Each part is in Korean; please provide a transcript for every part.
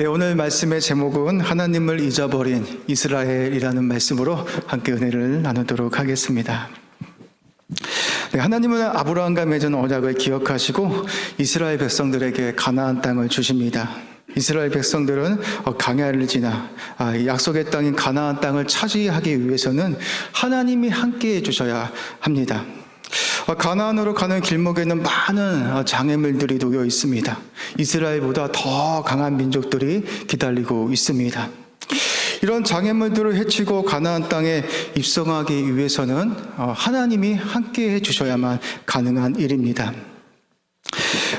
네, 오늘 말씀의 제목은 하나님을 잊어버린 이스라엘이라는 말씀으로 함께 은혜를 나누도록 하겠습니다. 네, 하나님은 아브라함과 맺은 언약을 기억하시고 이스라엘 백성들에게 가나안 땅을 주십니다. 이스라엘 백성들은 어, 강야를 지나 아, 이 약속의 땅인 가나안 땅을 차지하기 위해서는 하나님이 함께해 주셔야 합니다. 어, 가나안으로 가는 길목에는 많은 어, 장애물들이 놓여 있습니다. 이스라엘보다 더 강한 민족들이 기다리고 있습니다. 이런 장애물들을 해치고 가나안 땅에 입성하기 위해서는 어, 하나님이 함께 해 주셔야만 가능한 일입니다.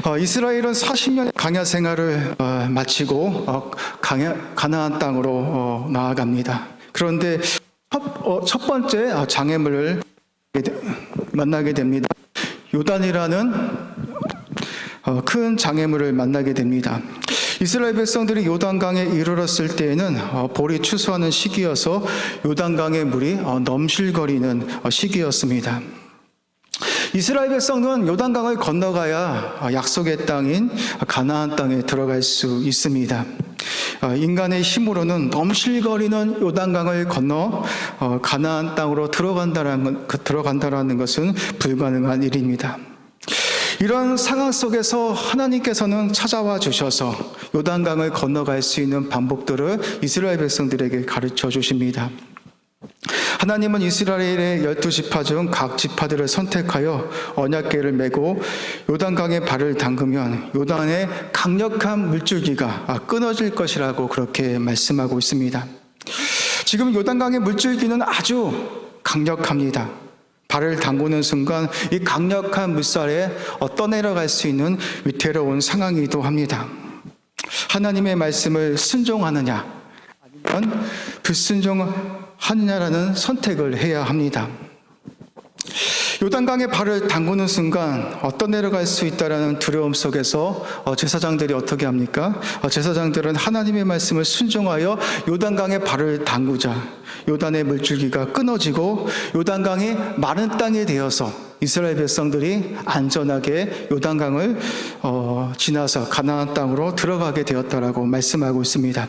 어, 이스라엘은 40년 강야 생활을 어, 마치고 어, 강야, 가나안 땅으로 어, 나아갑니다. 그런데 첫, 번째 어, 장애물을 만나게 됩니다. 요단이라는 어, 큰 장애물을 만나게 됩니다. 이스라엘 백성들이 요단강에 이르렀을 때에는 어, 볼이 추수하는 시기여서 요단강의 물이 어, 넘실거리는 어, 시기였습니다. 이스라엘 백성은 요단강을 건너가야 어, 약속의 땅인 가나안 땅에 들어갈 수 있습니다. 어, 인간의 힘으로는 넘실거리는 요단강을 건너 어, 가나안 땅으로 들어간다라는 것- 그 들어간다라는 것은 불가능한 일입니다. 이런 상황 속에서 하나님께서는 찾아와 주셔서 요단강을 건너갈 수 있는 방법들을 이스라엘 백성들에게 가르쳐 주십니다. 하나님은 이스라엘의 열두 지파 중 각 지파들을 선택하여 언약궤를 메고 요단강에 발을 담그면 요단의 강력한 물줄기가 아, 끊어질 것이라고 그렇게 말씀하고 있습니다. 지금 요단강의 물줄기는 아주 강력합니다. 발을 담그는 순간 이 강력한 물살에 어, 떠내려갈 수 있는 위태로운 상황이기도 합니다. 하나님의 말씀을 순종하느냐 아니면 불순종 하느냐라는 선택을 해야 합니다. 요단강에 발을 담그는 순간 어떤 내려갈 수 있다라는 두려움 속에서 어, 제사장들이 어떻게 합니까? 어, 제사장들은 하나님의 말씀을 순종하여 요단강에 발을 담그자 요단의 물줄기가 끊어지고 요단강이 마른 땅이 되어서 이스라엘 백성들이 안전하게 요단강을 어, 지나서 가나안 땅으로 들어가게 되었다라고 말씀하고 있습니다.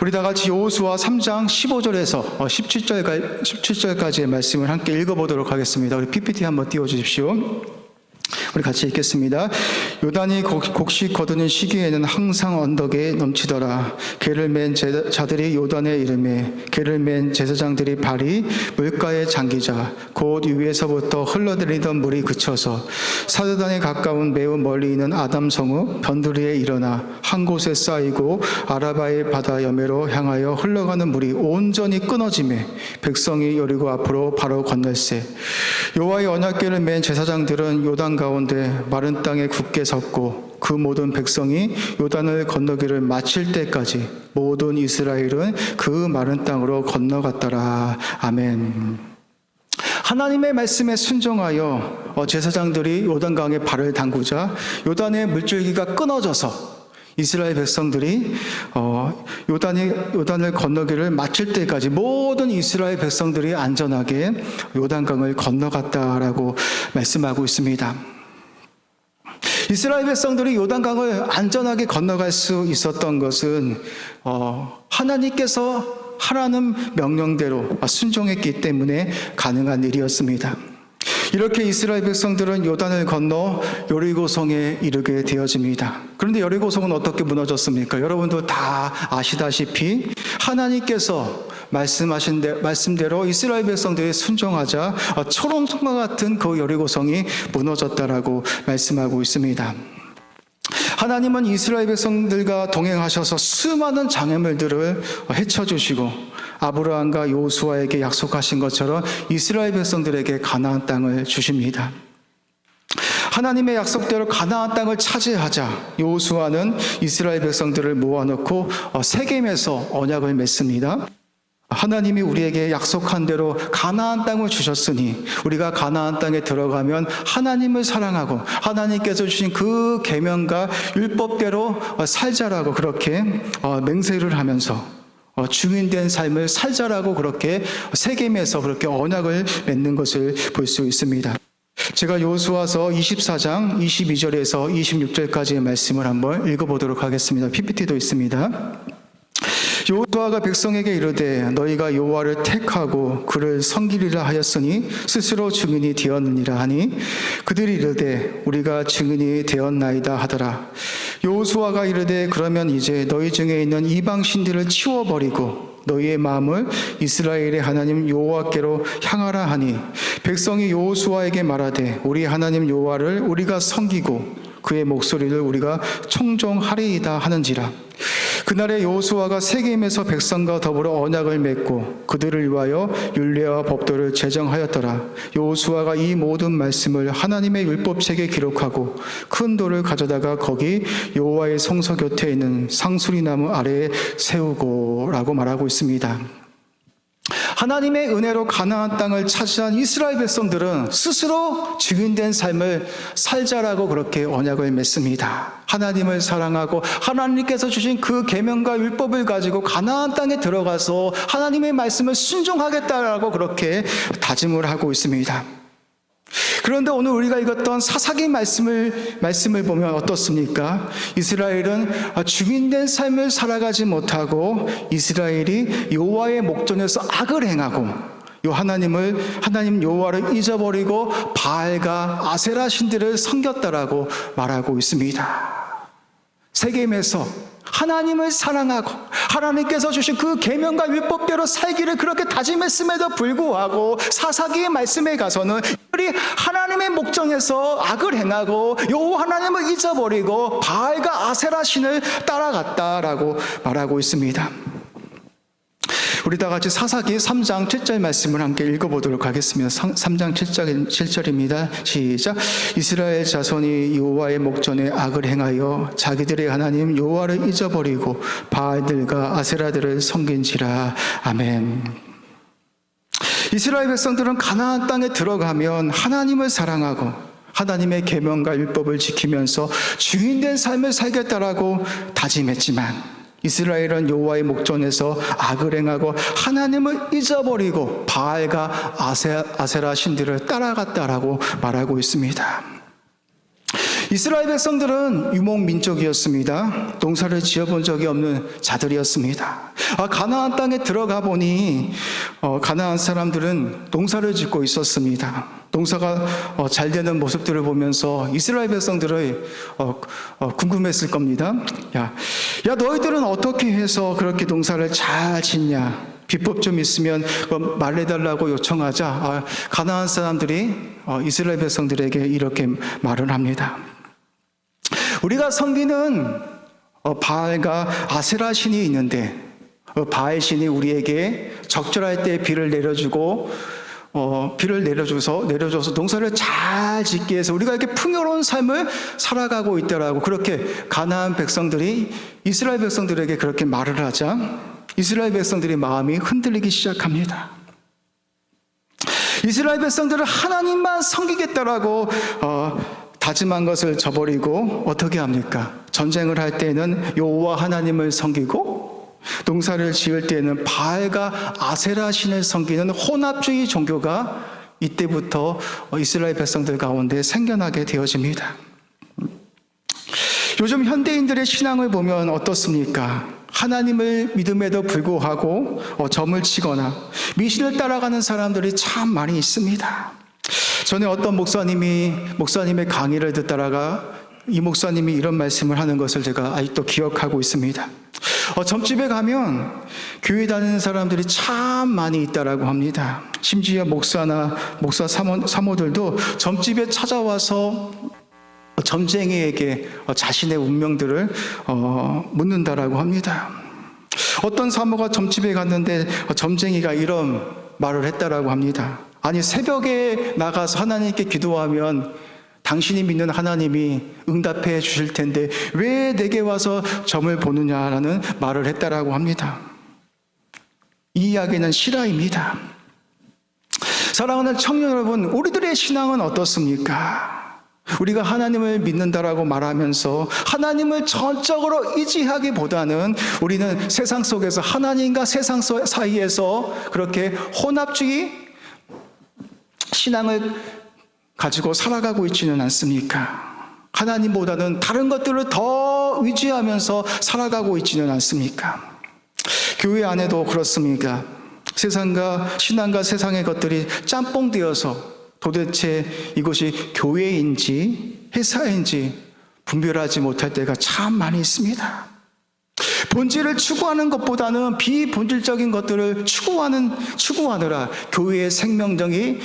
우리 다 같이 여호수아 3장 15절에서 17절까지, 17절까지의 말씀을 함께 읽어보도록 하겠습니다. 우리 PPT 한번 띄워 주십시오. 우리 같이 읽겠습니다. 요단이 곡- 곡식 거두는 시기에는 항상 언덕에 넘치더라. 개를 맨 제- 자들이 요단의 이름에 개를 맨 제사장들이 발이 물가에 잠기자 곧 위에서부터 흘러들이던 물이 그쳐서 사드단에 가까운 매우 멀리 있는 아담성읍 변두리에 일어나 한 곳에 쌓이고 아라바의 바다 여매로 향하여 흘러가는 물이 온전히 끊어짐에 백성이 여리고 앞으로 바로 건널세 여호와의 언약궤를 맨 제사장들은 요단 가운데 마른 땅에 굳게 섰고 그 모든 백성이 요단을 건너기를 마칠 때까지 모든 이스라엘은 그 마른 땅으로 건너갔더라 아멘. 하나님의 말씀에 순종하여 어, 제사장들이 요단강에 발을 담그자 요단의 물줄기가 끊어져서 이스라엘 백성들이 어, 요단이 요단을 건너기를 마칠 때까지 모든 이스라엘 백성들이 안전하게 요단강을 건너갔다라고 말씀하고 있습니다. 이스라엘 백성들이 요단강을 안전하게 건너갈 수 있었던 것은 어, 하나님께서 하라는 명령대로 순종했기 때문에 가능한 일이었습니다. 이렇게 이스라엘 백성들은 요단을 건너 여리고성에 이르게 되어집니다. 그런데 여리고성은 어떻게 무너졌습니까? 여러분도 다 아시다시피 하나님께서 말씀하신 대, 말씀대로 이스라엘 백성들이 순종하자 어, 초롱성과 같은 그 여리고성이 무너졌다라고 말씀하고 있습니다. 하나님은 이스라엘 백성들과 동행하셔서 수많은 장애물들을 헤쳐주시고 아브라함과 요수아에게 약속하신 것처럼 이스라엘 백성들에게 가나안 땅을 주십니다. 하나님의 약속대로 가나안 땅을 차지하자 요수아는 이스라엘 백성들을 모아놓고 어, 세겜에서 언약을 맺습니다. 하나님이 우리에게 약속한 대로 가나안 땅을 주셨으니 우리가 가나안 땅에 들어가면 하나님을 사랑하고 하나님께서 주신 그 계명과 율법대로 어, 살자라고 그렇게 어, 맹세를 하면서 어, 증인된 삶을 살자라고 그렇게 세겜에서 그렇게 언약을 맺는 것을 볼 수 있습니다. 제가 요수와서 24장 22절에서 26절까지의 말씀을 한번 읽어보도록 하겠습니다. PPT도 있습니다. 여호수아가 백성에게 이르되 너희가 여호와를 택하고 그를 섬기리라 하였으니 스스로 증인이 되었느니라 하니 그들이 이르되 우리가 증인이 되었나이다 하더라. 여호수아가 이르되 그러면 이제 너희 중에 있는 이방 신들을 치워 버리고 너희의 마음을 이스라엘의 하나님 여호와께로 향하라 하니 백성이 여호수아에게 말하되 우리 하나님 여호와를 우리가 섬기고 그의 목소리를 우리가 청종하리이다 하는지라 그날에 여호수아가 세겜에서 백성과 더불어 언약을 맺고 그들을 위하여 율례와 법도를 제정하였더라. 여호수아가 이 모든 말씀을 하나님의 율법책에 기록하고 큰 돌을 가져다가 거기 여호와의 성소 곁에 있는 상수리 나무 아래에 세우고라고 말하고 있습니다. 하나님의 은혜로 가나안 땅을 차지한 이스라엘 백성들은 스스로 증인된 삶을 살자라고 그렇게 언약을 맺습니다. 하나님을 사랑하고 하나님께서 주신 그 계명과 율법을 가지고 가나안 땅에 들어가서 하나님의 말씀을 순종하겠다라고 그렇게 다짐을 하고 있습니다. 그런데 오늘 우리가 읽었던 사사기 말씀을 말씀을 보면 어떻습니까? 이스라엘은 죽인된 삶을 살아가지 못하고 이스라엘이 여호와의 목전에서 악을 행하고 요 하나님을 하나님 여호와를 잊어버리고 바알과 아세라 신들을 섬겼다라고 말하고 있습니다. 세겜에서 하나님을 사랑하고 하나님께서 주신 그 계명과 율법대로 살기를 그렇게 다짐했음에도 불구하고 사사기의 말씀에 가서는 우리 하나님의 목전에서 악을 행하고 여호와 하나님을 잊어버리고 바알과 아세라 신을 따라갔다라고 말하고 있습니다. 우리 다 같이 사사기 3장 7절 말씀을 함께 읽어보도록 하겠습니다. 3장 7절, 7절입니다. 시작. 이스라엘 자손이 여호와의 목전에 악을 행하여 자기들의 하나님 여호와를 잊어버리고 바알들과 아세라들을 섬긴지라. 아멘. 이스라엘 백성들은 가나안 땅에 들어가면 하나님을 사랑하고 하나님의 계명과 율법을 지키면서 주인된 삶을 살겠다라고 다짐했지만 이스라엘은 여호와의 목전에서 악을 행하고 하나님을 잊어버리고 바알과 아세, 아세라 신들을 따라갔다라고 말하고 있습니다. 이스라엘 백성들은 유목 민족이었습니다. 농사를 지어본 적이 없는 자들이었습니다. 아, 가나안 땅에 들어가 보니 어, 가나안 사람들은 농사를 짓고 있었습니다. 농사가 어, 잘 되는 모습들을 보면서 이스라엘 백성들의 어, 어, 궁금했을 겁니다. 야, 야 너희들은 어떻게 해서 그렇게 농사를 잘 짓냐? 비법 좀 있으면 말해달라고 요청하자. 아, 가나안 사람들이 어, 이스라엘 백성들에게 이렇게 말을 합니다. 우리가 섬기는 어, 바알과 아세라 신이 있는데 어, 바알 신이 우리에게 적절할 때 비를 내려주고 어, 비를 내려줘서 내려줘서 농사를 잘 짓기 위해서 우리가 이렇게 풍요로운 삶을 살아가고 있다라고 그렇게 가나안 백성들이 이스라엘 백성들에게 그렇게 말을 하자 이스라엘 백성들의 마음이 흔들리기 시작합니다. 이스라엘 백성들은 하나님만 섬기겠다라고 어, 다짐한 것을 저버리고 어떻게 합니까? 전쟁을 할 때는 여호와 하나님을 섬기고 농사를 지을 때는 바알과 아세라 신을 섬기는 혼합주의 종교가 이때부터 이스라엘 백성들 가운데 생겨나게 되어집니다. 요즘 현대인들의 신앙을 보면 어떻습니까? 하나님을 믿음에도 불구하고 어, 점을 치거나 미신을 따라가는 사람들이 참 많이 있습니다. 전에 어떤 목사님이 목사님의 강의를 듣다가 이 목사님이 이런 말씀을 하는 것을 제가 아직도 기억하고 있습니다. 어, 점집에 가면 교회 다니는 사람들이 참 많이 있다라고 합니다. 심지어 목사나 목사 사모, 사모들도 점집에 찾아와서 점쟁이에게 자신의 운명들을 어, 묻는다라고 합니다. 어떤 사모가 점집에 갔는데 점쟁이가 이런 말을 했다라고 합니다. 아니 새벽에 나가서 하나님께 기도하면 당신이 믿는 하나님이 응답해 주실 텐데 왜 내게 와서 점을 보느냐라는 말을 했다라고 합니다. 이 이야기는 실화입니다. 사랑하는 청년 여러분, 우리들의 신앙은 어떻습니까? 우리가 하나님을 믿는다라고 말하면서 하나님을 전적으로 의지하기보다는 우리는 세상 속에서 하나님과 세상 사이에서 그렇게 혼합주의 신앙을 가지고 살아가고 있지는 않습니까? 하나님보다는 다른 것들을 더 의지하면서 살아가고 있지는 않습니까? 교회 안에도 그렇습니까? 세상과 신앙과 세상의 것들이 짬뽕 되어서 도대체 이것이 교회인지 회사인지 분별하지 못할 때가 참 많이 있습니다. 본질을 추구하는 것보다는 비본질적인 것들을 추구하는 추구하느라 교회의 생명력이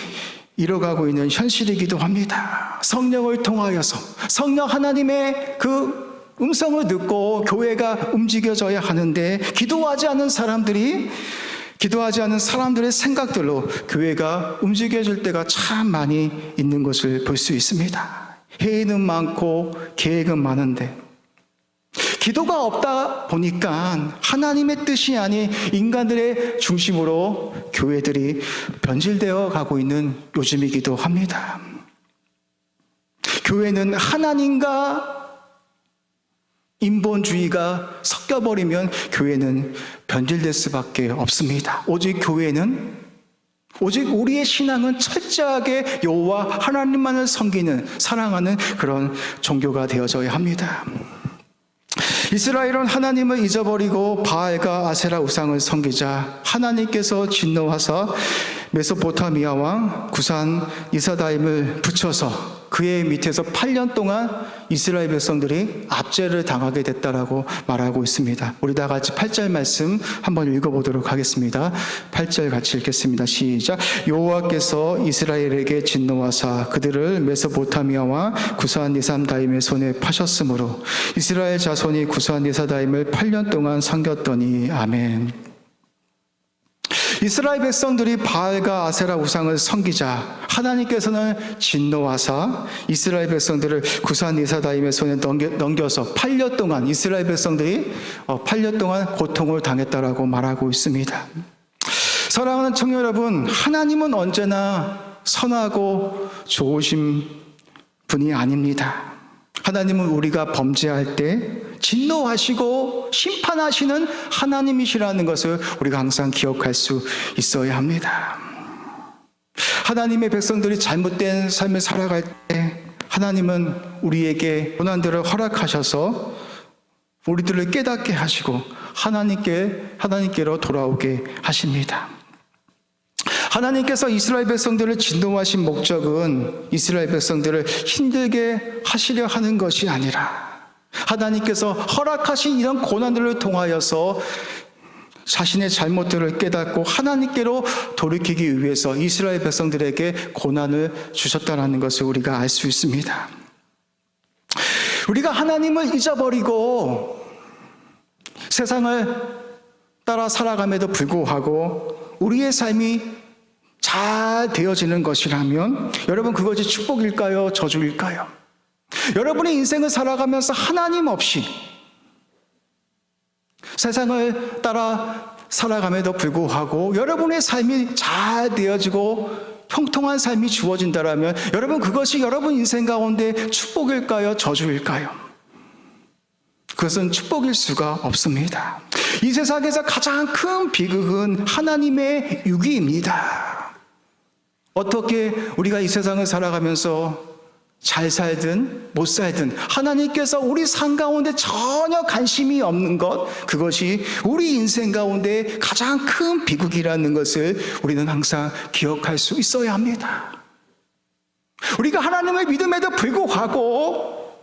잃어가고 있는 현실이기도 합니다. 성령을 통하여서 성령 하나님의 그 음성을 듣고 교회가 움직여져야 하는데 기도하지 않은 사람들이 기도하지 않은 사람들의 생각들로 교회가 움직여질 때가 참 많이 있는 것을 볼 수 있습니다. 회의는 많고 계획은 많은데 기도가 없다 보니까 하나님의 뜻이 아닌 인간들의 중심으로 교회들이 변질되어 가고 있는 요즘이기도 합니다. 교회는 하나님과 인본주의가 섞여버리면 교회는 변질될 수밖에 없습니다. 오직 교회는 오직 우리의 신앙은 철저하게 여호와 하나님만을 섬기는 사랑하는 그런 종교가 되어져야 합니다. 이스라엘은 하나님을 잊어버리고 바알과 아세라 우상을 섬기자 하나님께서 진노하사 메소포타미아 왕 구산 이사다임을 붙여서 그의 밑에서 8년 동안 이스라엘 백성들이 압제를 당하게 됐다라고 말하고 있습니다. 우리 다 같이 8절 말씀 한번 읽어보도록 하겠습니다. 8절 같이 읽겠습니다. 시작. 여호와께서 이스라엘에게 진노하사 그들을 메소포타미아 왕 구산 이삼다임의 손에 파셨으므로 이스라엘 자손이 구산 이사다임을 8년 동안 섬겼더니 아멘. 이스라엘 백성들이 바알과 아세라 우상을 섬기자 하나님께서는 진노하사 이스라엘 백성들을 구산 이사다임의 손에 넘겨, 서 8년 동안 이스라엘 백성들이 8년 동안 고통을 당했다라고 말하고 있습니다. 사랑하는 청년 여러분, 하나님은 언제나 선하고 좋으신 분이 아닙니다. 하나님은 우리가 범죄할 때 진노하시고 심판하시는 하나님이시라는 것을 우리가 항상 기억할 수 있어야 합니다. 하나님의 백성들이 잘못된 삶을 살아갈 때 하나님은 우리에게 고난들을 허락하셔서 우리들을 깨닫게 하시고 하나님께 하나님께로 돌아오게 하십니다. 하나님께서 이스라엘 백성들을 진노하신 목적은 이스라엘 백성들을 힘들게 하시려 하는 것이 아니라 하나님께서 허락하신 이런 고난들을 통하여서 자신의 잘못들을 깨닫고 하나님께로 돌이키기 위해서 이스라엘 백성들에게 고난을 주셨다는 것을 우리가 알 수 있습니다. 우리가 하나님을 잊어버리고 세상을 따라 살아감에도 불구하고 우리의 삶이 잘 되어지는 것이라면 여러분 그것이 축복일까요? 저주일까요? 여러분의 인생을 살아가면서 하나님 없이 세상을 따라 살아감에도 불구하고 여러분의 삶이 잘 되어지고 형통한 삶이 주어진다라면 여러분 그것이 여러분 인생 가운데 축복일까요? 저주일까요? 그것은 축복일 수가 없습니다. 이 세상에서 가장 큰 비극은 하나님의 유기입니다. 어떻게 우리가 이 세상을 살아가면서 잘 살든 못 살든 하나님께서 우리 삶 가운데 전혀 관심이 없는 것 그것이 우리 인생 가운데 가장 큰 비극이라는 것을 우리는 항상 기억할 수 있어야 합니다. 우리가 하나님을 믿음에도 불구하고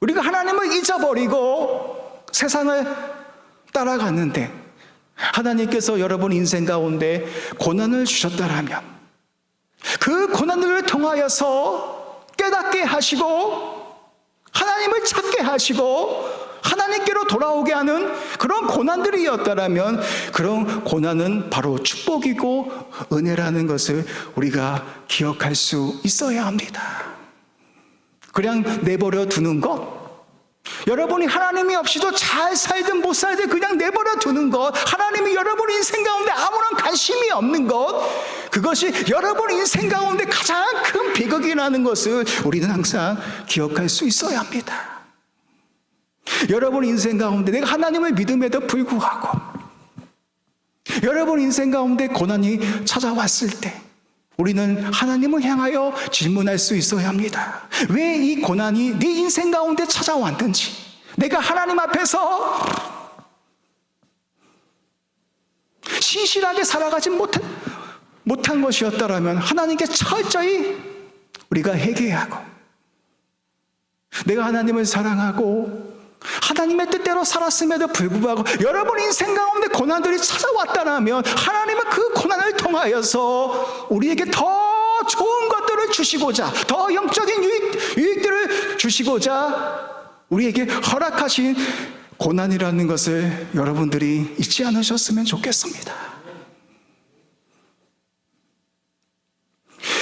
우리가 하나님을 잊어버리고 세상을 따라갔는데 하나님께서 여러분 인생 가운데 고난을 주셨다라면 그 고난을 통하여서 깨닫게 하시고 하나님을 찾게 하시고 하나님께로 돌아오게 하는 그런 고난들이었다라면 그런 고난은 바로 축복이고 은혜라는 것을 우리가 기억할 수 있어야 합니다. 그냥 내버려 두는 것 여러분이 하나님이 없이도 잘 살든 못 살든 그냥 내버려 두는 것, 하나님이 여러분 인생 가운데 아무런 관심이 없는 것, 그것이 여러분 인생 가운데 가장 큰 비극이라는 것을 우리는 항상 기억할 수 있어야 합니다. 여러분 인생 가운데 내가 하나님을 믿음에도 불구하고 여러분 인생 가운데 고난이 찾아왔을 때 우리는 하나님을 향하여 질문할 수 있어야 합니다. 왜 이 고난이 네 인생 가운데 찾아왔든지, 내가 하나님 앞에서 신실하게 살아가지 못한, 못한 것이었다라면 하나님께 철저히 우리가 회개하고, 내가 하나님을 사랑하고, 하나님의 뜻대로 살았음에도 불구하고 여러분 인생 가운데 고난들이 찾아왔다면 하나님은 그 고난을 통하여서 우리에게 더 좋은 것들을 주시고자 더 영적인 유익, 유익들을 주시고자 우리에게 허락하신 고난이라는 것을 여러분들이 잊지 않으셨으면 좋겠습니다.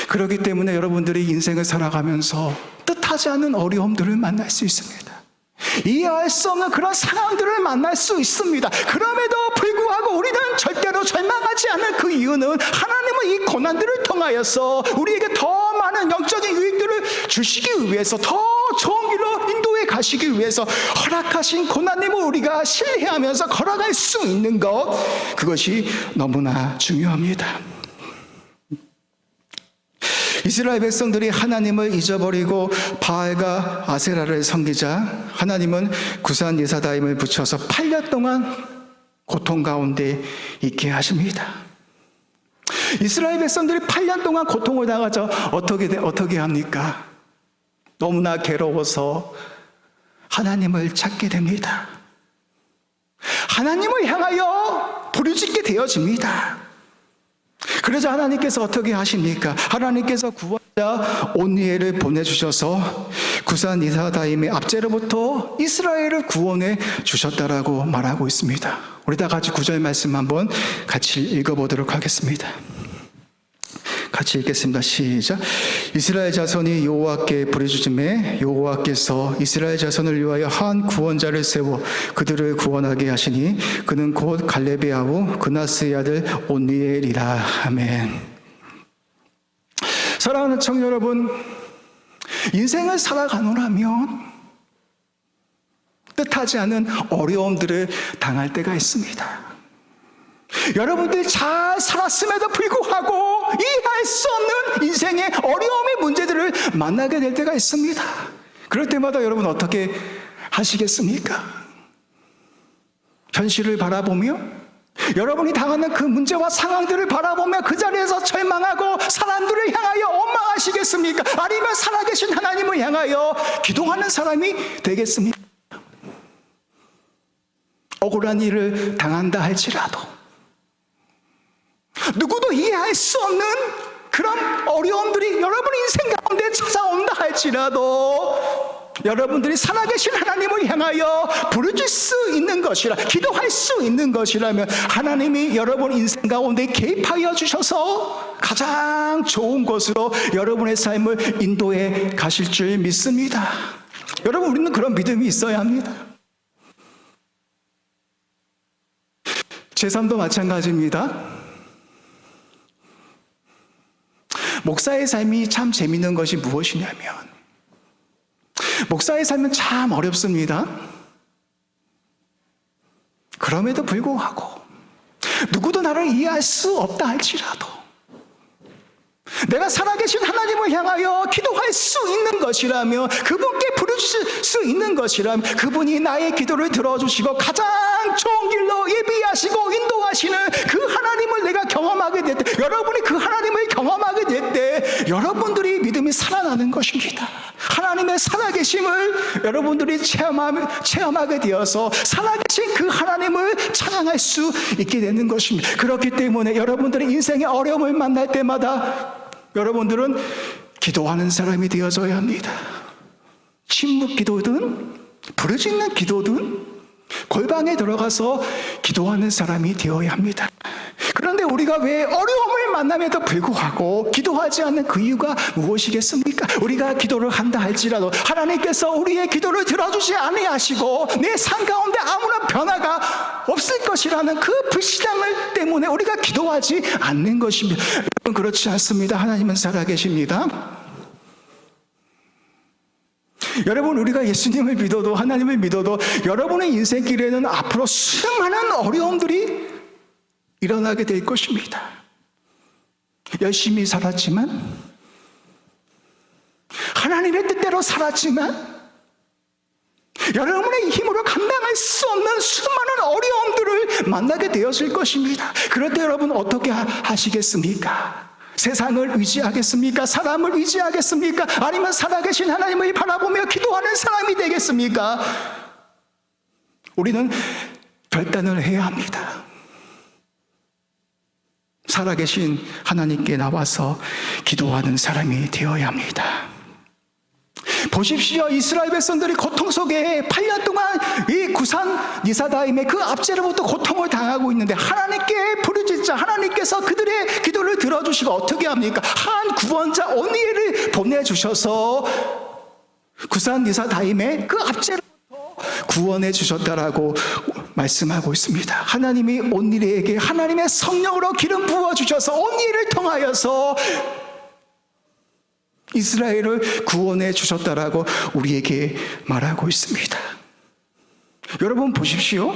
그렇기 때문에 여러분들이 인생을 살아가면서 뜻하지 않은 어려움들을 만날 수 있습니다. 이해할 수 없는 그런 상황들을 만날 수 있습니다. 그럼에도 불구하고 우리는 절대로 절망하지 않을 그 이유는 하나님은 이 고난들을 통하여서 우리에게 더 많은 영적인 유익들을 주시기 위해서 더 좋은 길로 인도해 가시기 위해서 허락하신 고난님을 우리가 신뢰하면서 걸어갈 수 있는 것 그것이 너무나 중요합니다. 이스라엘 백성들이 하나님을 잊어버리고 바알과 아세라를 섬기자 하나님은 구산 예사다임을 붙여서 8년 동안 고통 가운데 있게 하십니다. 이스라엘 백성들이 8년 동안 고통을 당하자 어떻게 돼- 어떻게 합니까? 너무나 괴로워서 하나님을 찾게 됩니다. 하나님을 향하여 부르짖게 되어집니다. 그러자 하나님께서 어떻게 하십니까? 하나님께서 구원자 온니엘을 보내주셔서 구산 이사다임의 압제로부터 이스라엘을 구원해 주셨다라고 말하고 있습니다. 우리 다 같이 구절 말씀 한번 같이 읽어보도록 하겠습니다. 같이 읽겠습니다. 시작. 이스라엘 자손이 여호와께 부르짖음에 여호와께서 이스라엘 자손을 위하여 한 구원자를 세워 그들을 구원하게 하시니 그는 곧 갈렙의 아우 그나스의 아들 온니엘이라. 아멘. 사랑하는 청년 여러분, 인생을 살아가노라면 뜻하지 않은 어려움들을 당할 때가 있습니다. 여러분들이 잘 살았음에도 불구하고 이해할 수 없는 인생의 어려움의 문제들을 만나게 될 때가 있습니다. 그럴 때마다 여러분 어떻게 하시겠습니까? 현실을 바라보며 여러분이 당하는 그 문제와 상황들을 바라보며 그 자리에서 절망하고 사람들을 향하여 원망하시겠습니까? 아니면 살아계신 하나님을 향하여 기도하는 사람이 되겠습니까? 억울한 일을 당한다 할지라도 누구도 이해할 수 없는 그런 어려움들이 여러분 인생 가운데 찾아온다 할지라도 여러분들이 살아계신 하나님을 향하여 부르짖을 수 있는 것이라 기도할 수 있는 것이라면 하나님이 여러분 인생 가운데 개입하여 주셔서 가장 좋은 곳으로 여러분의 삶을 인도해 가실 줄 믿습니다. 여러분 우리는 그런 믿음이 있어야 합니다. 제 삶도 마찬가지입니다. 목사의 삶이 참 재밌는 것이 무엇이냐면, 목사의 삶은 참 어렵습니다. 그럼에도 불구하고, 누구도 나를 이해할 수 없다 할지라도, 내가 살아계신 하나님을 향하여 기도할 수 있는 것이라며 그분께 있는 것이라면 그분이 나의 기도를 들어주시고 가장 좋은 길로 예비하시고 인도하시는 그 하나님을 내가 경험하게 될때 여러분이 그 하나님을 경험하게 될때 여러분들이 믿음이 살아나는 것입니다. 하나님의 살아계심을 여러분들이 체험하, 체험하 게 되어서 살아계신 그 하나님을 찬양할 수 있게 되는 것입니다. 그렇기 때문에 여러분들이 인생의 어려움을 만날 때마다 여러분들은 기도하는 사람이 되어져야 합니다. 침묵 기도든 부르짖는 기도든 골방에 들어가서 기도하는 사람이 되어야 합니다. 그런데 우리가 왜 어려움을 만남에도 불구하고 기도하지 않는 그 이유가 무엇이겠습니까? 우리가 기도를 한다 할지라도 하나님께서 우리의 기도를 들어주지 아니하시고 내 삶 가운데 아무런 변화가 없을 것이라는 그 불신앙을 때문에 우리가 기도하지 않는 것입니다. 그렇지 않습니다. 하나님은 살아계십니다. 여러분 우리가 예수님을 믿어도 하나님을 믿어도 여러분의 인생길에는 앞으로 수많은 어려움들이 일어나게 될 것입니다. 열심히 살았지만, 하나님의 뜻대로 살았지만, 여러분의 힘으로 감당할 수 없는 수많은 어려움들을 만나게 되었을 것입니다. 그럴 때 여러분 어떻게 하- 하시겠습니까? 세상을 의지하겠습니까? 사람을 의지하겠습니까? 아니면 살아계신 하나님을 바라보며 기도하는 사람이 되겠습니까? 우리는 결단을 해야 합니다. 살아계신 하나님께 나와서 기도하는 사람이 되어야 합니다. 보십시오. 이스라엘 백성들이 고통 속에 8년 동안 이 구산 니사다임의 그 압제로부터 고통을 당하고 있는데 하나님께 부르짖자 하나님께서 그들의 기도를 들어주시고 어떻게 합니까? 한 구원자 오니엘을 보내주셔서 구산 니사다임의 그 압제로부터 구원해 주셨다라고 말씀하고 있습니다. 하나님이 온니엘에게 하나님의 성령으로 기름 부어 주셔서 온니엘을 통하여서 이스라엘을 구원해 주셨다라고 우리에게 말하고 있습니다. 여러분 보십시오.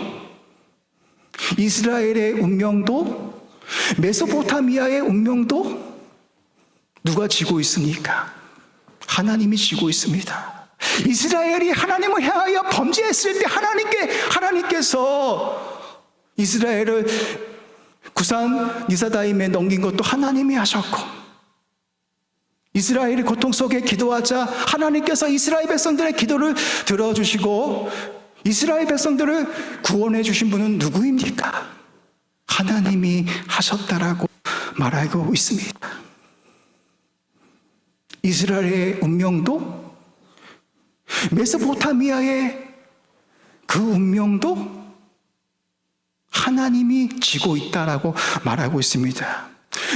이스라엘의 운명도 메소포타미아의 운명도 누가 지고 있습니까? 하나님이 지고 있습니다. 이스라엘이 하나님을 향하여 범죄했을 때 하나님께 하나님께서 이스라엘을 구산 니사다임에 넘긴 것도 하나님이 하셨고 이스라엘이 고통 속에 기도하자 하나님께서 이스라엘 백성들의 기도를 들어주시고 이스라엘 백성들을 구원해 주신 분은 누구입니까? 하나님이 하셨다라고 말하고 있습니다. 이스라엘의 운명도 메소포타미아의 그 운명도 하나님이 지고 있다라고 말하고 있습니다.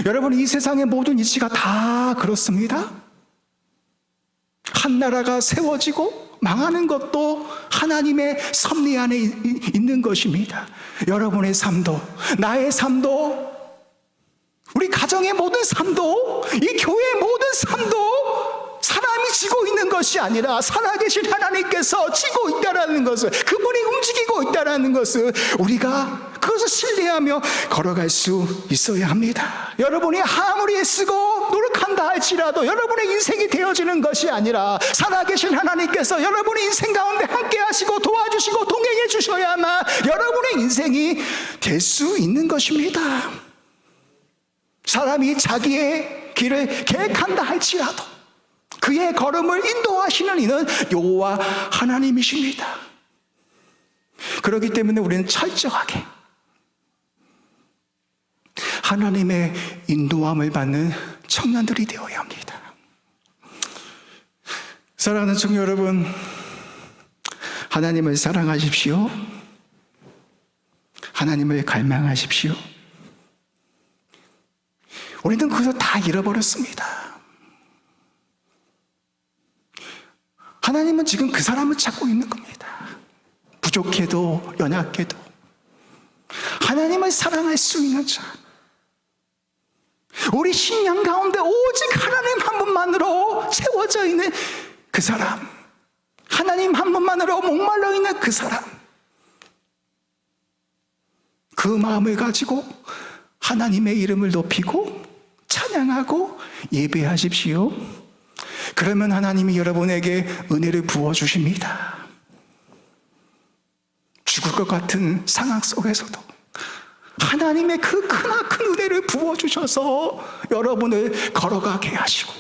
여러분, 이 세상의 모든 이치가 다 그렇습니다. 한 나라가 세워지고 망하는 것도 하나님의 섭리 안에 이- 있는 것입니다. 여러분의 삶도, 나의 삶도, 우리 가정의 모든 삶도, 이 교회의 모든 삶도 사람이 지고 있는 것이 아니라 살아계신 하나님께서 지고 있다라는 것을 그분이 움직이고 있다라는 것을 우리가 그것을 신뢰하며 걸어갈 수 있어야 합니다. 여러분이 아무리 노력 한다 할지라도 여러분의 인생이 되어지는 것이 아니라 살아계신 하나님께서 여러분의 인생 가운데 함께 하시고 도와주시고 동행해 주셔야만 여러분의 인생이 될 수 있는 것입니다. 사람이 자기의 길을 계획한다 할지라도 그의 걸음을 인도하시는 이는 여호와 하나님이십니다. 그렇기 때문에 우리는 철저하게 하나님의 인도함을 받는 청년들이 되어야 합니다. 사랑하는 청 여러분, 하나님을 사랑하십시오. 하나님을 갈망하십시오. 우리는 그것을 다 잃어버렸습니다. 하나님은 지금 그 사람을 찾고 있는 겁니다. 부족해도 연약해도 하나님을 사랑할 수 있는 자. 우리 신앙 가운데 오직 하나님 한 분만으로 채워져 있는 그 사람. 하나님 한 분만으로 목말라 있는 그 사람. 그 마음을 가지고 하나님의 이름을 높이고 찬양하고 예배하십시오. 그러면 하나님이 여러분에게 은혜를 부어 주십니다. 죽을 것 같은 상황 속에서도 하나님의 그 크나큰 은혜를 부어 주셔서 여러분을 걸어가게 하시고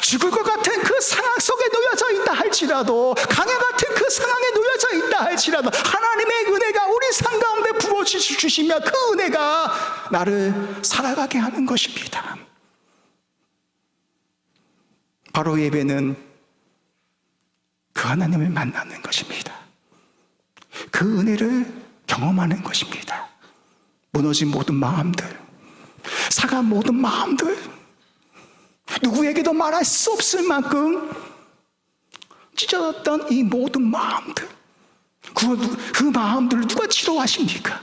죽을 것 같은 그 상황 속에 놓여져 있다 할지라도 강해 같은 그 상황에 놓여져 있다 할지라도 하나님의 은혜가 우리 삶 가운데 부어 주시며 그 은혜가 나를 살아가게 하는 것입니다. 바로 예배는 그 하나님을 만나는 것입니다. 그 은혜를 경험하는 것입니다. 무너진 모든 마음들, 사간 모든 마음들, 누구에게도 말할 수 없을 만큼 찢어졌던 이 모든 마음들, 그, 그 마음들을 누가 치료하십니까?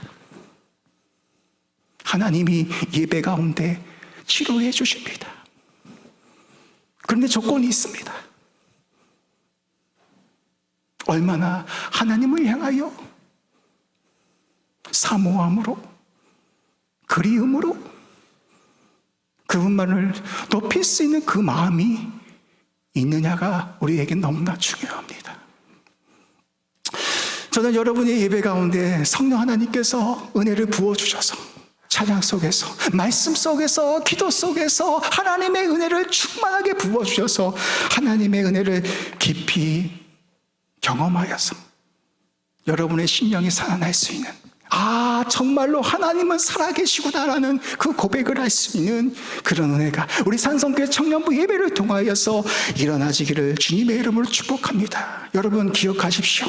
하나님이 예배 가운데 치료해 주십니다. 그런데 조건이 있습니다. 얼마나 하나님을 향하여 사모함으로, 그리움으로, 그분만을 높일 수 있는 그 마음이 있느냐가 우리에게 너무나 중요합니다. 저는 여러분의 예배 가운데 성령 하나님께서 은혜를 부어주셔서 찬양 속에서, 말씀 속에서, 기도 속에서 하나님의 은혜를 충만하게 부어주셔서 하나님의 은혜를 깊이 경험하여서 여러분의 심령이 살아날 수 있는 아, 정말로 하나님은 살아계시구나라는 그 고백을 할 수 있는 그런 은혜가 우리 산성교회 청년부 예배를 통하여서 일어나지기를 주님의 이름으로 축복합니다. 여러분 기억하십시오.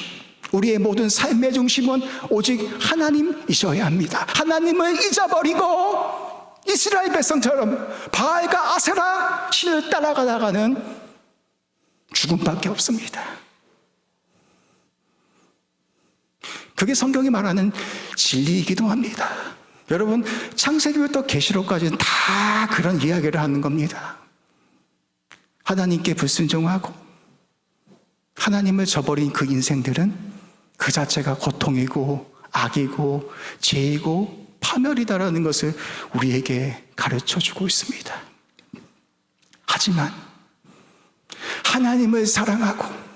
우리의 모든 삶의 중심은 오직 하나님이셔야 합니다. 하나님을 잊어버리고 이스라엘 백성처럼 바알과 아세라 신을 따라가다가는 죽음밖에 없습니다. 그게 성경이 말하는 진리이기도 합니다. 여러분, 창세기부터 계시록까지는 다 그런 이야기를 하는 겁니다. 하나님께 불순종하고 하나님을 저버린 그 인생들은 그 자체가 고통이고 악이고 죄이고 파멸이다라는 것을 우리에게 가르쳐 주고 있습니다. 하지만 하나님을 사랑하고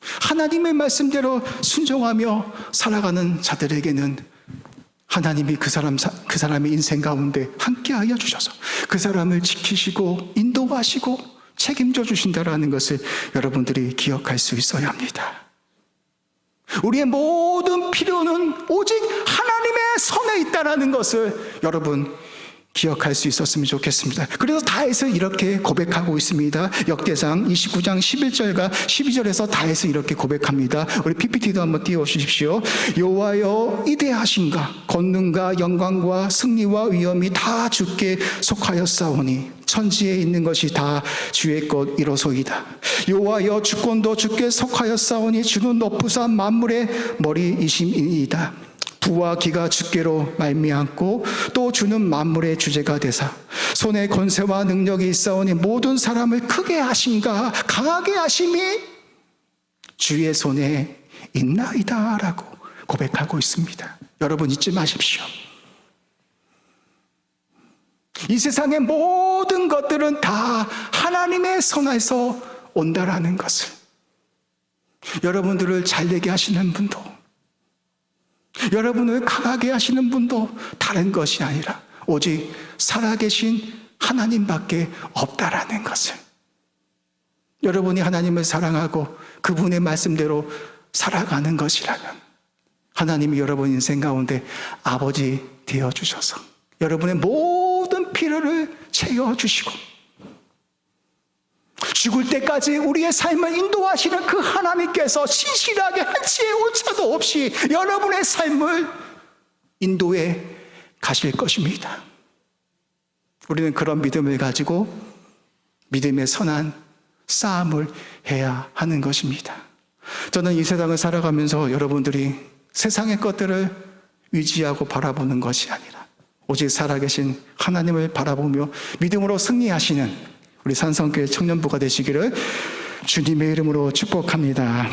하나님의 말씀대로 순종하며 살아가는 자들에게는 하나님이 그 사람 그 사람의 인생 가운데 함께하여 주셔서 그 사람을 지키시고 인도하시고 책임져 주신다라는 것을 여러분들이 기억할 수 있어야 합니다. 우리의 모든 필요는 오직 하나님의 손에 있다라는 것을 여러분 기억할 수 있었으면 좋겠습니다. 그래서 다윗은 이렇게 고백하고 있습니다. 역대상 29장 11절과 12절에서 다윗은 이렇게 고백합니다. 우리 PPT도 한번 띄워 주십시오. 여호와여 이대하신가 권능과 영광과 승리와 위엄이 다 주께 속하였사오니 천지에 있는 것이 다 주의 것 이로소이다. 여호와여 주권도 주께 속하였사오니 주는 높으사 만물의 머리이심이니이다. 부와 기가 주께로 말미암고 또 주는 만물의 주제가 되사 손에 권세와 능력이 있사오니 모든 사람을 크게 하심과 강하게 하심이 주의 손에 있나이다라고 고백하고 있습니다. 여러분 잊지 마십시오. 이 세상의 모든 것들은 다 하나님의 손에서 온다라는 것을 여러분들을 잘되게 하시는 분도 여러분을 강하게 하시는 분도 다른 것이 아니라 오직 살아계신 하나님밖에 없다라는 것을. 여러분이 하나님을 사랑하고 그분의 말씀대로 살아가는 것이라면 하나님이 여러분 인생 가운데 아버지 되어 주셔서 여러분의 모든 필요를 채워 주시고 죽을 때까지 우리의 삶을 인도하시는 그 하나님께서 신실하게 한치의 오차도 없이 여러분의 삶을 인도해 가실 것입니다. 우리는 그런 믿음을 가지고 믿음의 선한 싸움을 해야 하는 것입니다. 저는 이 세상을 살아가면서 여러분들이 세상의 것들을 위지하고 바라보는 것이 아니라 오직 살아계신 하나님을 바라보며 믿음으로 승리하시는 우리 산성교회 청년부가 되시기를 주님의 이름으로 축복합니다.